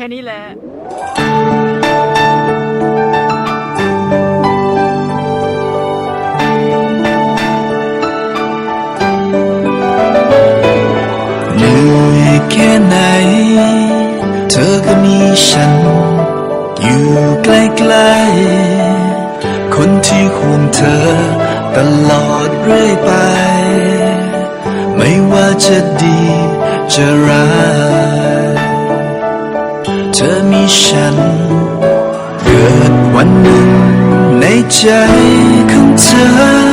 ค่นี้แหละเหนื่อยแค่ไหน เธอก็มีฉัน อยู่ใกล้ๆ คนที่ห่วงเธอ ตลอดเรื่อยไป ไม่ว่าจะดีจะร้าย ฉัน เกิดวันหนึ่งในใจของเธอ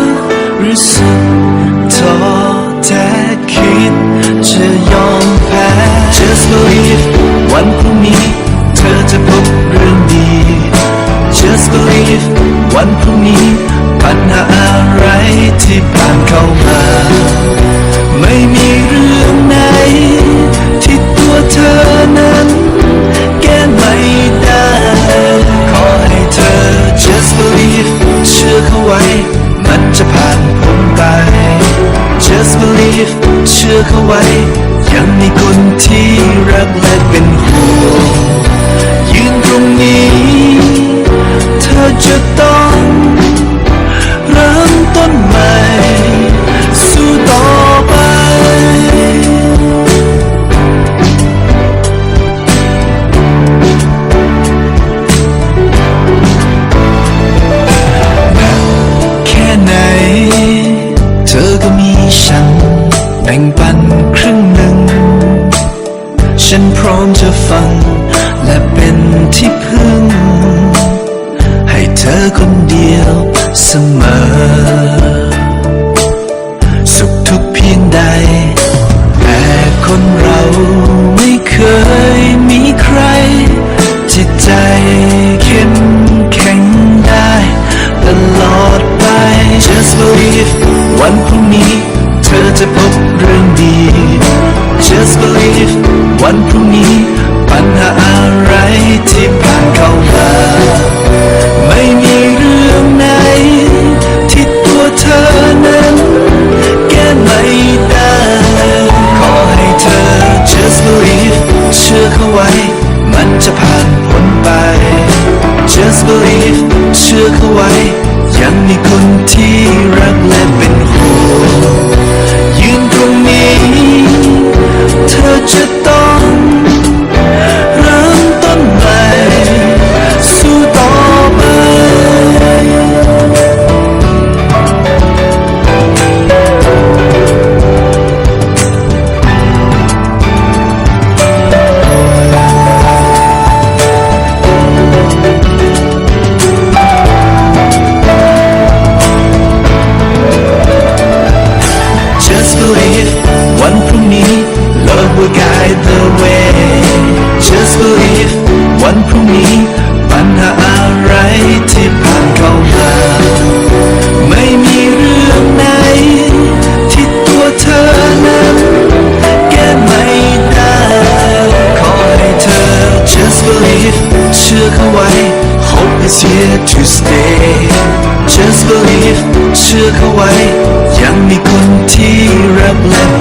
เชื่อเขาไว้ ยังมีคน ฟัง และเป็นที่พึ่ง ให้เธอคนเดียวเสมอ สุขทุกเพียงใด แต่คนเราไม่เคยมีใคร จิตใจเข้มแข็งได้ตลอดไป Just believe วันพรุ่งนี้ เธอจะพบเรื่องดี Just believe วันพรุ่งนี้ believe เชื่อเข้าไว้ ยังมีคนที่รักและ is here to stay just believe เชื่อเขาไว้ ยังมีคนที่รับและ